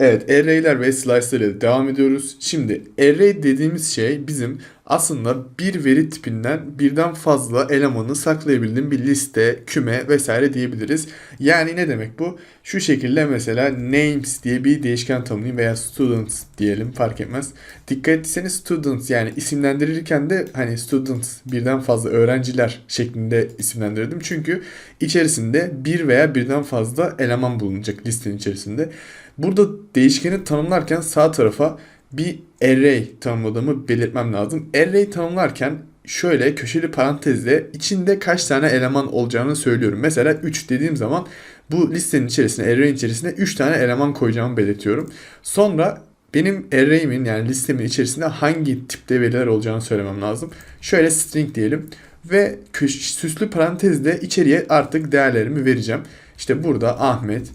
Evet, array'ler ve slice'lar ile devam ediyoruz. Şimdi array dediğimiz şey bizim aslında bir veri tipinden birden fazla elemanı saklayabildiğim bir liste, küme vesaire diyebiliriz. Yani ne demek bu? Şu şekilde mesela names diye bir değişken tanımlayayım veya students diyelim fark etmez. Dikkat etseniz students yani isimlendirirken de hani students birden fazla öğrenciler şeklinde isimlendirdim. Çünkü içerisinde bir veya birden fazla eleman bulunacak listenin içerisinde. Burada değişkeni tanımlarken sağ tarafa bir array tanımladığımı belirtmem lazım. Array tanımlarken şöyle köşeli parantezle içinde kaç tane eleman olacağını söylüyorum. Mesela 3 dediğim zaman bu listenin içerisine, array'in içerisine 3 tane eleman koyacağımı belirtiyorum. Sonra benim array'imin yani listemin içerisinde hangi tipte veriler olacağını söylemem lazım. Şöyle string diyelim ve süslü parantezle içeriye artık değerlerimi vereceğim. İşte burada Ahmet,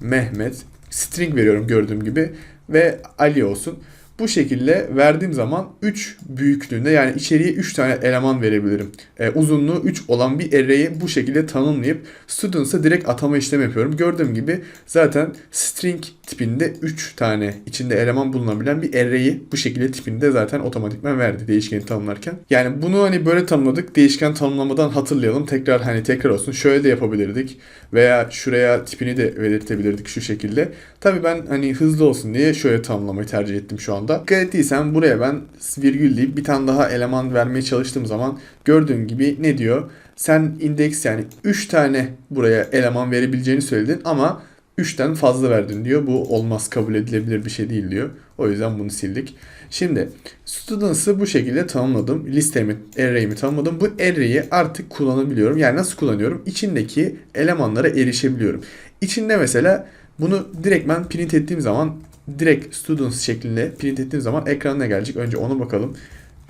Mehmet, string veriyorum gördüğüm gibi ve Ali olsun. Bu şekilde verdiğim zaman 3 büyüklüğünde yani içeriye 3 tane eleman verebilirim. Ee, uzunluğu 3 olan bir array'i bu şekilde tanımlayıp students'a direkt atama işlemi yapıyorum. Gördüğüm gibi zaten string tipinde 3 tane içinde eleman bulunabilen bir array'i bu şekilde tipinde zaten otomatikman verdi değişkeni tanımlarken. Yani bunu hani böyle tanımladık. Değişken tanımlamadan hatırlayalım. Tekrar hani tekrar olsun. Şöyle de yapabilirdik. Veya şuraya tipini de belirtebilirdik şu şekilde. Tabii ben hani hızlı olsun diye şöyle tanımlamayı tercih ettim şu anda. Dikkat ettiysen buraya ben virgül deyip bir tane daha eleman vermeye çalıştığım zaman gördüğün gibi ne diyor? Sen indeks yani 3 tane buraya eleman verebileceğini söyledin ama 3'ten fazla verdin diyor. Bu olmaz kabul edilebilir bir şey değil diyor. O yüzden bunu sildik. Şimdi students'ı bu şekilde tanımladım. Listemi, array'imi tanımladım. Bu array'i artık kullanabiliyorum. Yani nasıl kullanıyorum? İçindeki elemanlara erişebiliyorum. İçinde mesela bunu direkt ben print ettiğim zaman direkt students şeklinde print ettiğim zaman ekrana ne gelecek? Önce ona bakalım.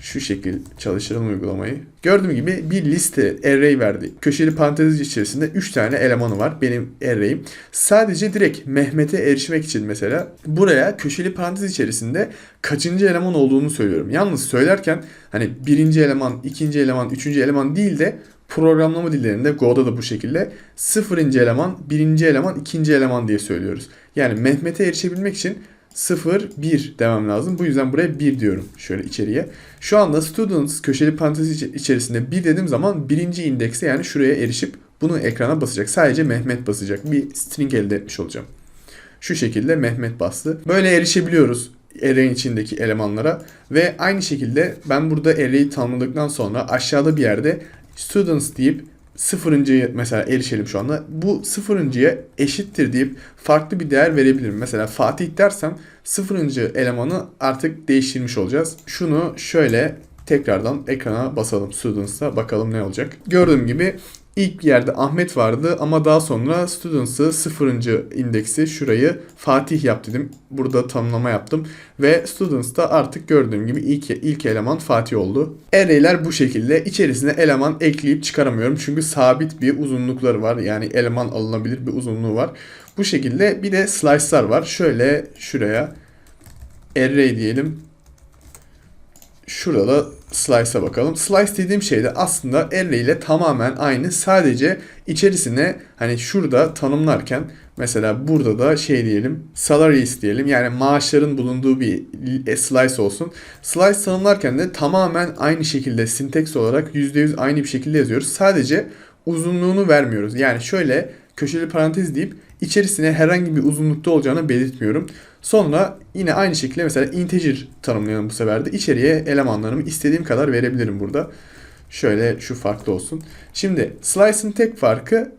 Şu şekil çalıştıralım uygulamayı. Gördüğüm gibi bir liste array verdi. Köşeli parantez içerisinde 3 tane elemanı var benim array'im. Sadece direkt Mehmet'e erişmek için mesela buraya köşeli parantez içerisinde kaçıncı eleman olduğunu söylüyorum. Yalnız söylerken hani birinci eleman, ikinci eleman, üçüncü eleman değil de programlama dillerinde Go'da da bu şekilde sıfırıncı eleman, birinci eleman, ikinci eleman diye söylüyoruz. Yani Mehmet'e erişebilmek için 0, 1 demem lazım. Bu yüzden buraya 1 diyorum şöyle içeriye. Şu anda students köşeli parantez içerisinde 1 dediğim zaman birinci indekse yani şuraya erişip bunu ekrana basacak. Sadece Mehmet basacak. Bir string elde etmiş olacağım. Şu şekilde Mehmet bastı. Böyle erişebiliyoruz array'in içindeki elemanlara ve aynı şekilde ben burada array'i tanımladıktan sonra aşağıda bir yerde students deyip sıfırıncıya mesela erişelim şu anda. Bu sıfırıncıya eşittir deyip farklı bir değer verebilirim. Mesela Fatih dersem sıfırıncı elemanı artık değiştirmiş olacağız. Şunu şöyle tekrardan ekrana basalım Students'a bakalım ne olacak. Gördüğüm gibi ilk yerde Ahmet vardı ama daha sonra Students'ı sıfırıncı indeksi şurayı Fatih yap dedim. Burada tanımlama yaptım ve Students'ta artık gördüğüm gibi ilk, ilk eleman Fatih oldu. Array'ler bu şekilde içerisine eleman ekleyip çıkaramıyorum çünkü sabit bir uzunlukları var yani eleman alınabilir bir uzunluğu var. Bu şekilde bir de slice'lar var. Şöyle şuraya array diyelim. Şurada slice'a bakalım. Slice dediğim şey de aslında array ile tamamen aynı. Sadece içerisine hani şurada tanımlarken mesela burada da şey diyelim salaries diyelim. Yani maaşların bulunduğu bir e, slice olsun. Slice tanımlarken de tamamen aynı şekilde sinteks olarak %100 aynı bir şekilde yazıyoruz. Sadece uzunluğunu vermiyoruz. Yani şöyle köşeli parantez deyip içerisine herhangi bir uzunlukta olacağını belirtmiyorum. Sonra yine aynı şekilde mesela integer tanımlayalım bu sefer de. İçeriye elemanlarımı istediğim kadar verebilirim burada. Şöyle şu farklı olsun. Şimdi slice'ın tek farkı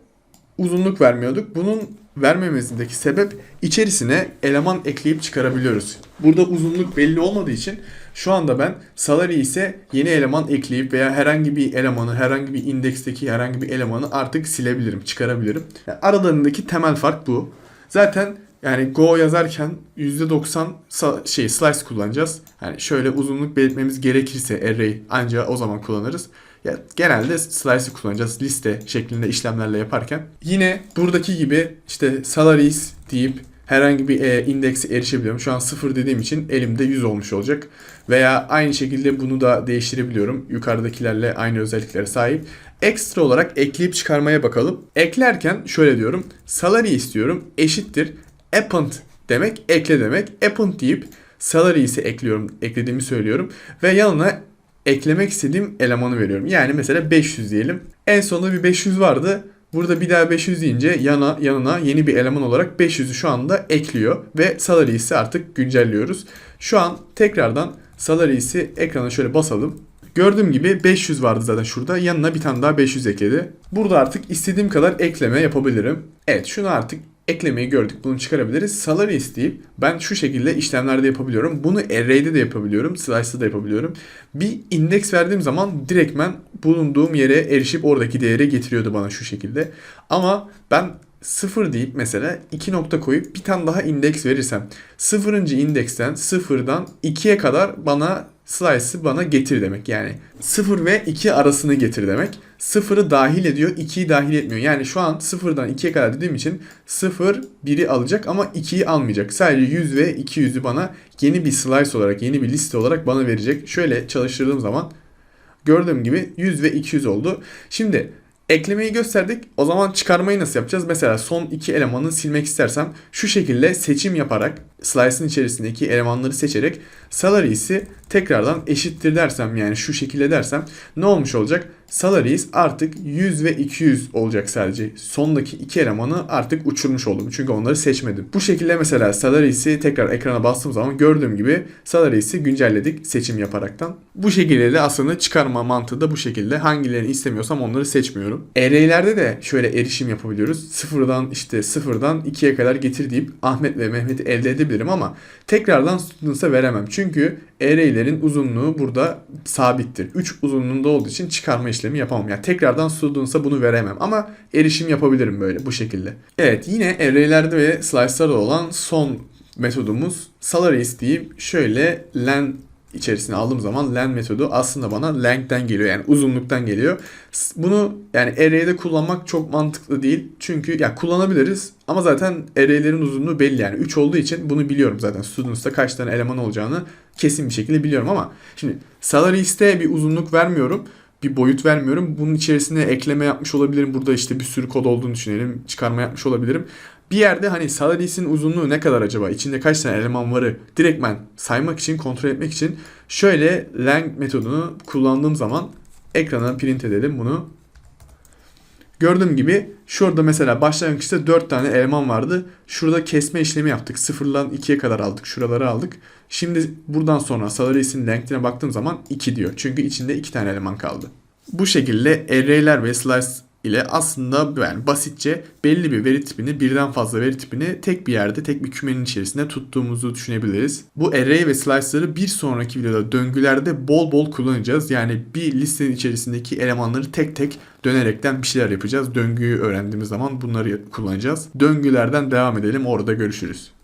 uzunluk vermiyorduk. Bunun vermemesindeki sebep içerisine eleman ekleyip çıkarabiliyoruz. Burada uzunluk belli olmadığı için şu anda ben salary ise yeni eleman ekleyip veya herhangi bir elemanı, herhangi bir indeksteki herhangi bir elemanı artık silebilirim, çıkarabilirim. Yani aralarındaki temel fark bu. Zaten yani Go yazarken %90 sa- şey slice kullanacağız. Yani şöyle uzunluk belirtmemiz gerekirse array ancak o zaman kullanırız. Ya genelde slice'ı kullanacağız liste şeklinde işlemlerle yaparken. Yine buradaki gibi işte salaries deyip herhangi bir e, indekse erişebiliyorum. Şu an 0 dediğim için elimde 100 olmuş olacak. Veya aynı şekilde bunu da değiştirebiliyorum. Yukarıdakilerle aynı özelliklere sahip. Ekstra olarak ekleyip çıkarmaya bakalım. Eklerken şöyle diyorum. Salary istiyorum eşittir append demek ekle demek. Append deyip salaries'i ekliyorum, eklediğimi söylüyorum ve yanına eklemek istediğim elemanı veriyorum. Yani mesela 500 diyelim. En sonunda bir 500 vardı. Burada bir daha 500 deyince yana, yanına yeni bir eleman olarak 500'ü şu anda ekliyor ve salaries'i artık güncelliyoruz. Şu an tekrardan salaries'i ekrana şöyle basalım. Gördüğüm gibi 500 vardı zaten şurada. Yanına bir tane daha 500 ekledi. Burada artık istediğim kadar ekleme yapabilirim. Evet şunu artık eklemeyi gördük. Bunu çıkarabiliriz. Salary isteyip ben şu şekilde işlemlerde yapabiliyorum. Bunu array'de de yapabiliyorum. Slice'da da yapabiliyorum. Bir indeks verdiğim zaman direktmen bulunduğum yere erişip oradaki değeri getiriyordu bana şu şekilde. Ama ben sıfır deyip mesela 2 nokta koyup bir tane daha indeks verirsem sıfırıncı indeksten sıfırdan 2'ye kadar bana slice'ı bana getir demek. Yani 0 ve 2 arasını getir demek. 0'ı dahil ediyor, 2'yi dahil etmiyor. Yani şu an 0'dan 2'ye kadar dediğim için 0 1'i alacak ama 2'yi almayacak. Sadece 100 ve 200'ü bana yeni bir slice olarak, yeni bir liste olarak bana verecek. Şöyle çalıştırdığım zaman gördüğüm gibi 100 ve 200 oldu. Şimdi eklemeyi gösterdik. O zaman çıkarmayı nasıl yapacağız? Mesela son iki elemanı silmek istersem şu şekilde seçim yaparak slice'ın içerisindeki elemanları seçerek salaries'i tekrardan eşittir dersem yani şu şekilde dersem ne olmuş olacak? Salaries artık 100 ve 200 olacak sadece. Sondaki iki elemanı artık uçurmuş oldum. Çünkü onları seçmedim. Bu şekilde mesela salaries'i tekrar ekrana bastığım zaman gördüğüm gibi salaries'i güncelledik seçim yaparaktan. Bu şekilde de aslında çıkarma mantığı da bu şekilde. Hangilerini istemiyorsam onları seçmiyorum. Array'lerde de şöyle erişim yapabiliyoruz. Sıfırdan işte sıfırdan 2'ye kadar getir deyip Ahmet ve Mehmet'i elde edebilirim ama tekrardan student'a veremem. Çünkü array'lerin uzunluğu burada sabittir. 3 uzunluğunda olduğu için çıkarma işlemi yapamam. Yani tekrardan student'a bunu veremem ama erişim yapabilirim böyle bu şekilde. Evet yine array'lerde ve slice'larda olan son metodumuz salaries deyip şöyle len içerisine aldığım zaman len metodu aslında bana length'ten geliyor yani uzunluktan geliyor. Bunu yani array'de kullanmak çok mantıklı değil. Çünkü ya kullanabiliriz ama zaten array'lerin uzunluğu belli yani 3 olduğu için bunu biliyorum zaten. Students'ta kaç tane eleman olacağını kesin bir şekilde biliyorum ama şimdi salaries'te bir uzunluk vermiyorum bir boyut vermiyorum. Bunun içerisine ekleme yapmış olabilirim. Burada işte bir sürü kod olduğunu düşünelim. Çıkarma yapmış olabilirim. Bir yerde hani salaries'in uzunluğu ne kadar acaba? İçinde kaç tane eleman varı direktmen saymak için, kontrol etmek için şöyle lang metodunu kullandığım zaman ekrana print edelim bunu. Gördüğüm gibi şurada mesela başlangıçta 4 tane eleman vardı. Şurada kesme işlemi yaptık. 0'dan 2'ye kadar aldık. Şuraları aldık. Şimdi buradan sonra salaries'in length'ine baktığım zaman 2 diyor. Çünkü içinde 2 tane eleman kaldı. Bu şekilde array'ler ve slice ile aslında yani basitçe belli bir veri tipini birden fazla veri tipini tek bir yerde tek bir kümenin içerisinde tuttuğumuzu düşünebiliriz. Bu array ve slice'ları bir sonraki videoda döngülerde bol bol kullanacağız. Yani bir listenin içerisindeki elemanları tek tek dönerekten bir şeyler yapacağız. Döngüyü öğrendiğimiz zaman bunları kullanacağız. Döngülerden devam edelim orada görüşürüz.